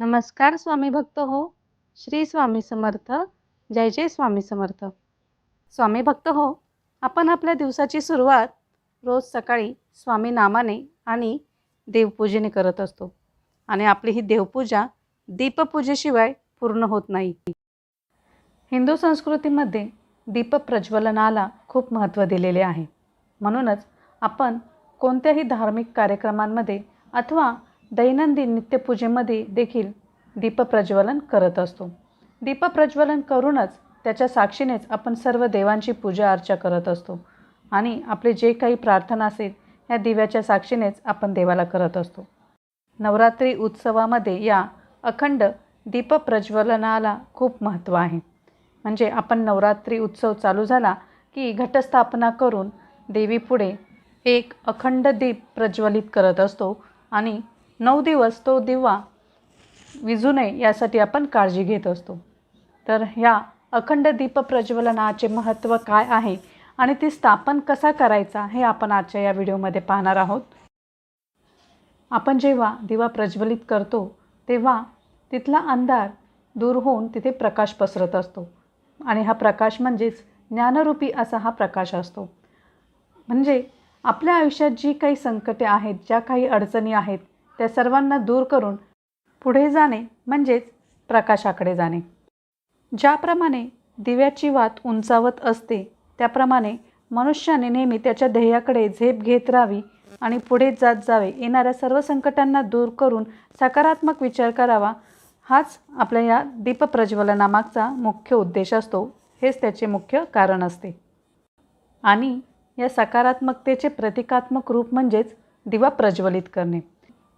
नमस्कार स्वामी भक्त हो. श्री स्वामी समर्थ. जय जय स्वामी समर्थ. स्वामी भक्त हो आपण आपल्या दिवसाची सुरुवात रोज सकाळी स्वामी नामाने आणि देवपूजेने करत असतो. आणि आपली ही देवपूजा दीपपूजेशिवाय पूर्ण होत नाही. हिंदू संस्कृतीमध्ये दीपप्रज्वलनाला खूप महत्त्व दिलेले आहे. म्हणूनच आपण कोणत्याही धार्मिक कार्यक्रमांमध्ये अथवा दैनंदिन नित्यपूजेमध्ये देखील दीपप्रज्वलन करत असतो. दीपप्रज्वलन करूनच त्याच्या साक्षीनेच आपण सर्व देवांची पूजा अर्चा करत असतो आणि आपले जे काही प्रार्थना असेल या दिव्याच्या साक्षीनेच आपण देवाला करत असतो. नवरात्री उत्सवामध्ये या अखंड दीपप्रज्वलनाला खूप महत्त्व आहे. म्हणजे आपण नवरात्री उत्सव चालू झाला की घटस्थापना करून देवीपुढे एक अखंड दीप प्रज्वलित करत असतो आणि नऊ दिवस तो दिवा विजू नये यासाठी आपण काळजी घेत असतो. तर ह्या अखंड दीप प्रज्वलनाचे महत्त्व काय आहे आणि ती स्थापन कसा करायचा हे आपण आजच्या या व्हिडिओमध्ये पाहणार आहोत. आपण जेव्हा दिवा प्रज्वलित करतो तेव्हा तिथला अंधार दूर होऊन तिथे प्रकाश पसरत असतो. आणि हा प्रकाश म्हणजेच ज्ञानरूपी असा हा प्रकाश असतो. म्हणजे आपल्या आयुष्यात जी काही संकटे आहेत ज्या काही अडचणी आहेत त्या सर्वांना दूर करून पुढे जाणे म्हणजेच प्रकाशाकडे जाणे. ज्याप्रमाणे दिव्याची वात उंचावत असते त्याप्रमाणे मनुष्याने नेहमी त्याच्या ध्येयाकडे झेप घेत राहावी आणि पुढे जात जावे येणाऱ्या सर्व संकटांना दूर करून सकारात्मक विचार करावा हाच आपल्या या दीपप्रज्वलनामागचा मुख्य उद्देश असतो. हेच त्याचे मुख्य कारण असते. आणि या सकारात्मकतेचे प्रतिकात्मक रूप म्हणजेच दिवा प्रज्वलित करणे.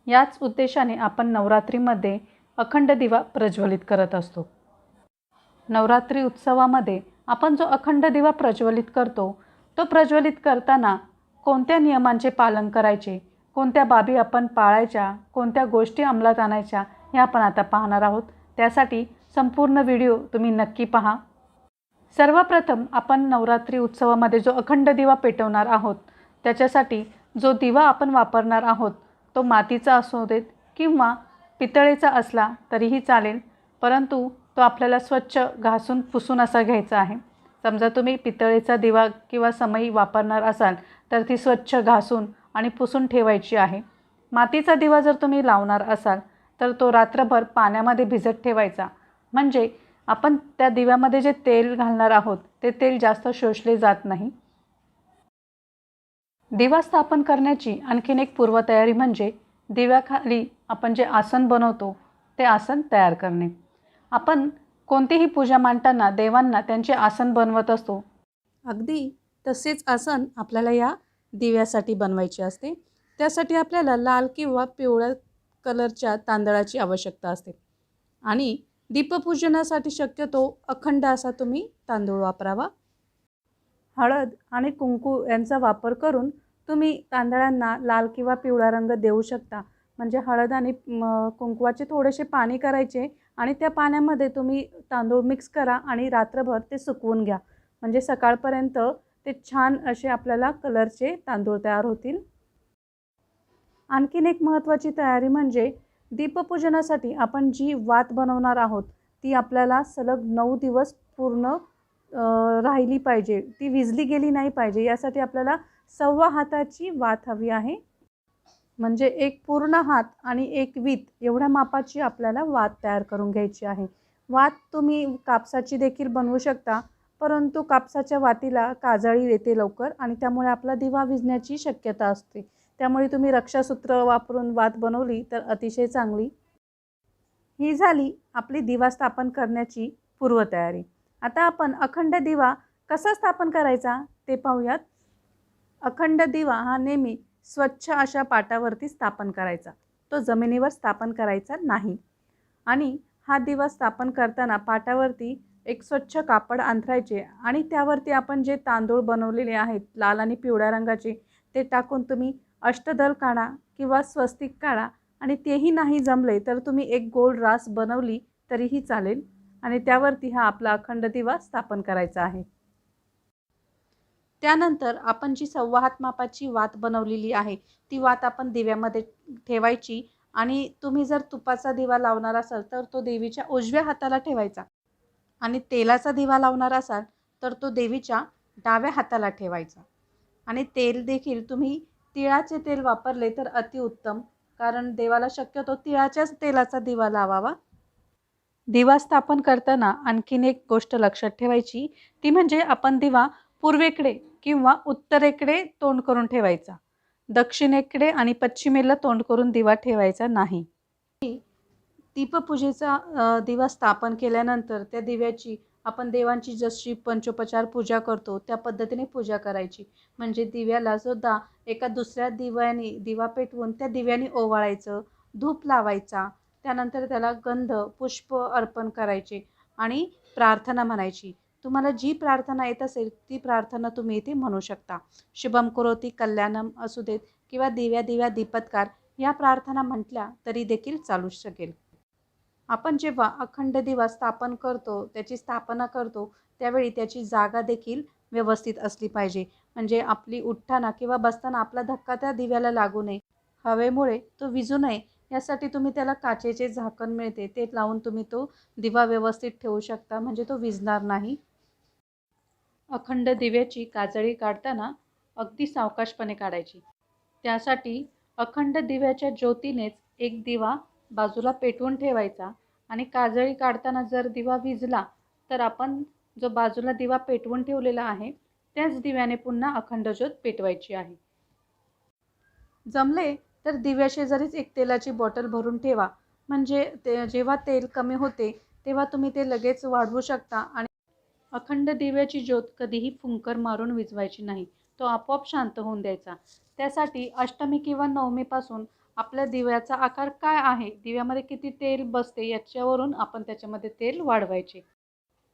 याच उद्देशाने आपण नवरात्रीमध्ये अखंड दिवा प्रज्वलित करत असतो. नवरात्री उत्सवामध्ये आपण जो अखंड दिवा प्रज्वलित करतो तो प्रज्वलित करताना कोणत्या नियमांचे पालन करायचे कोणत्या बाबी आपण पाळायच्या कोणत्या गोष्टी अंमलात आणायच्या हे आपण आता पाहणार आहोत. त्यासाठी संपूर्ण व्हिडिओ तुम्ही नक्की पहा. सर्वप्रथम आपण नवरात्री उत्सवामध्ये जो अखंड दिवा पेटवणार आहोत त्याच्यासाठी जो दिवा आपण वापरणार आहोत तो मातीचा असू देत किंवा पितळेचा असला तरीही चालेल परंतु तो आपल्याला स्वच्छ घासून पुसून असा घ्यायचा आहे. समजा तुम्ही पितळेचा दिवा किंवा समई वापरणार असाल तर ती स्वच्छ घासून आणि पुसून ठेवायची आहे. मातीचा दिवा जर तुम्ही लावणार असाल तर तो रात्रभर पाण्यामध्ये भिजत ठेवायचा. म्हणजे आपण त्या दिव्यामध्ये जे तेल घालणार आहोत ते तेल जास्त शोषले जात नाही. दिवा स्थापन करण्याची आणखीन एक पूर्वतयारी म्हणजे दिव्याखाली आपण जे आसन बनवतो ते आसन तयार करणे. आपण कोणतीही पूजा मांडताना देवांना त्यांचे आसन बनवत असतो. अगदी तसेच आसन आपल्याला या दिव्यासाठी बनवायचे असते. त्यासाठी आपल्याला लाल किंवा पिवळ्या कलरच्या तांदळाची आवश्यकता असते. आणि दीपपूजनासाठी शक्यतो अखंड असा तुम्ही तांदूळ वापरावा. हळद आणि कुंकू यांचा वापर करून तुम्ही तांदळांना लाल किंवा पिवळा रंग देऊ शकता. म्हणजे हळद आणि कुंकवाचे थोडेसे पाणी करायचे आणि त्या पाण्यामध्ये तुम्ही तांदूळ मिक्स करा आणि रात्रभर ते सुकवून घ्या. म्हणजे सकाळपर्यंत ते छान असे आपल्याला कलरचे तांदूळ तयार होतील. आणखीन एक महत्त्वाची तयारी म्हणजे दीपपूजनासाठी आपण जी वात बनवणार आहोत ती आपल्याला सलग नऊ दिवस पूर्ण राहिली पाहिजे. ती विजली गेली नाही पाहिजे. यासाठी आपल्याला सव्वा हाताची वात हवी आहे. म्हणजे एक पूर्ण हात आणि एक वीत एवढ्या मापाची आपल्याला वात तयार करून घ्यायची आहे. वात तुम्ही कापसाची देखील बनवू शकता परंतु कापसाच्या वातीला काजळी येते लवकर आणि त्यामुळे आपला दिवा विजण्याची शक्यता असते. त्यामुळे तुम्ही रक्षासूत्र वापरून वात बनवली तर अतिशय चांगली. ही झाली आपली दिवा स्थापन करण्याची पूर्वतयारी. आता आपण अखंड दिवा कसा स्थापन करायचा ते पाहूयात. अखंड दिवा हा नेहमी स्वच्छ अशा पाटावरती स्थापन करायचा. तो जमिनीवर स्थापन करायचा नाही. आणि हा दिवा स्थापन करताना पाटावरती एक स्वच्छ कापड अंथरायचे आणि त्यावरती आपण जे तांदूळ बनवलेले आहेत लाल आणि पिवळ्या रंगाचे ते टाकून तुम्ही अष्टदल काढा किंवा स्वस्तिक काढा आणि तेही नाही जमले तर तुम्ही एक गोल रास बनवली तरीही चालेल आणि त्यावरती हा आपला अखंड दिवा स्थापन करायचा आहे. त्यानंतर आपण जी सव्वा हात मापाची वात बनवलेली आहे ती वात आपण दिव्यामध्ये ठेवायची आणि तुम्ही जर तुपाचा दिवा लावणार असाल तर तो देवीच्या उजव्या हाताला ठेवायचा आणि तेलाचा दिवा लावणार असाल तर तो देवीच्या डाव्या हाताला ठेवायचा. आणि तेल देखील तुम्ही तिळाचे तेल वापरले तर अतिउत्तम कारण देवाला शक्यतो तिळाच्याच तेलाचा दिवा लावावा. दिवा स्थापन करताना आणखीन एक गोष्ट लक्षात ठेवायची ती म्हणजे आपण दिवा पूर्वेकडे किंवा उत्तरेकडे तोंड करून ठेवायचा. दक्षिणेकडे आणि पश्चिमेला तोंड करून दिवा ठेवायचा नाही. दीपपूजेचा दिवा स्थापन केल्यानंतर त्या दिव्याची आपण देवांची जशी पंचोपचार पूजा करतो त्या पद्धतीने पूजा करायची. म्हणजे दिव्याला सुद्धा एका दुसऱ्या दिव्याने दिवा पेटवून त्या दिव्याने ओवाळायचं धूप लावायचा. त्यानंतर त्याला गंध पुष्प अर्पण करायचे आणि प्रार्थना म्हणायची. तुम्हाला जी प्रार्थना येत असेल ती प्रार्थना तुम्ही इथे म्हणू शकता. शुभम करोती कल्याणम असू देत किंवा दिव्या दिव्या दीपत्कार या प्रार्थना म्हटल्या तरी देखील चालू शकेल. आपण जेव्हा अखंड दिवा स्थापन करतो त्याची स्थापना करतो त्यावेळी त्याची जागा देखील व्यवस्थित असली पाहिजे. म्हणजे आपली उठताना किंवा बसताना आपला धक्का त्या दिव्याला लागू नये. हवेमुळे तो विजू नये यासाठी तुम्ही त्याला काचेचे झाकण मिळते ते लावून तुम्ही तो दिवा व्यवस्थित ठेवू शकता म्हणजे तो विजणार नाही. अखंड दिव्याची काजळी काढताना अगदी सावकाशपणे काढायची. त्यासाठी अखंड दिव्याच्या ज्योतीनेच एक दिवा बाजूला पेटवून ठेवायचा आणि काजळी काढताना जर दिवा विजला तर आपण जो बाजूला दिवा पेटवून ठेवलेला आहे त्याच दिव्याने पुन्हा अखंड ज्योत पेटवायची आहे. जमले तर दिव्याशेजारीच एक तेलाची बॉटल भरून ठेवा. म्हणजे ते जेव्हा तेल कमी होते तेव्हा तुम्ही ते लगेच वाढवू शकता आणि अखंड दिव्याची ज्योत कधीही फुंकर मारून विजवायची नाही. तो आपोआप शांत होऊन द्यायचा. त्यासाठी अष्टमी किंवा नवमीपासून आपल्या दिव्याचा आकार काय आहे? दिव्यामध्ये किती तेल बसते? याच्यावरून आपण त्याच्यामध्ये तेल वाढवायचे.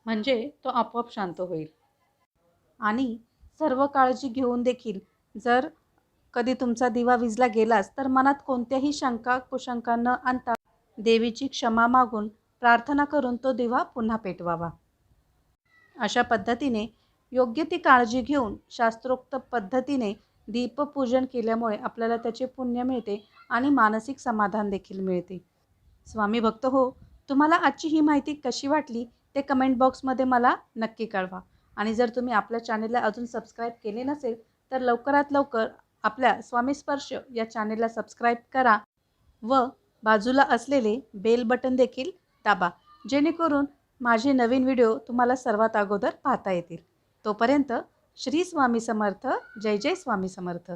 म्हणजे तो आपोआप शांत होईल. आणि सर्व काळजी घेऊन देखील जर कधी तुमचा दिवा विजला गेलाच तर मनात कोणत्याही शंका कुशंका न आणता देवीची क्षमा मागून प्रार्थना करून तो दिवा पुन्हा पेटवावा. अशा पद्धतीने योग्य ती काळजी घेऊन शास्त्रोक्त पद्धतीने दीपपूजन केल्यामुळे आपल्याला त्याचे पुण्य मिळते आणि मानसिक समाधान देखील मिळते. स्वामी भक्त हो तुम्हाला आजची ही माहिती कशी वाटली ते कमेंट बॉक्समध्ये मला नक्की कळवा. आणि जर तुम्ही आपल्या चॅनेलला अजून सबस्क्राईब केले नसेल तर लवकरात लवकर आपल्या स्वामी स्पर्श या चॅनेलला सबस्क्राईब करा व बाजूला असलेले बेल बटन देखील दाबा. जेणेकरून माझे नवीन व्हिडिओ तुम्हाला सर्वात अगोदर पाहता येतील. तोपर्यंत श्री स्वामी समर्थ जय जय स्वामी समर्थ.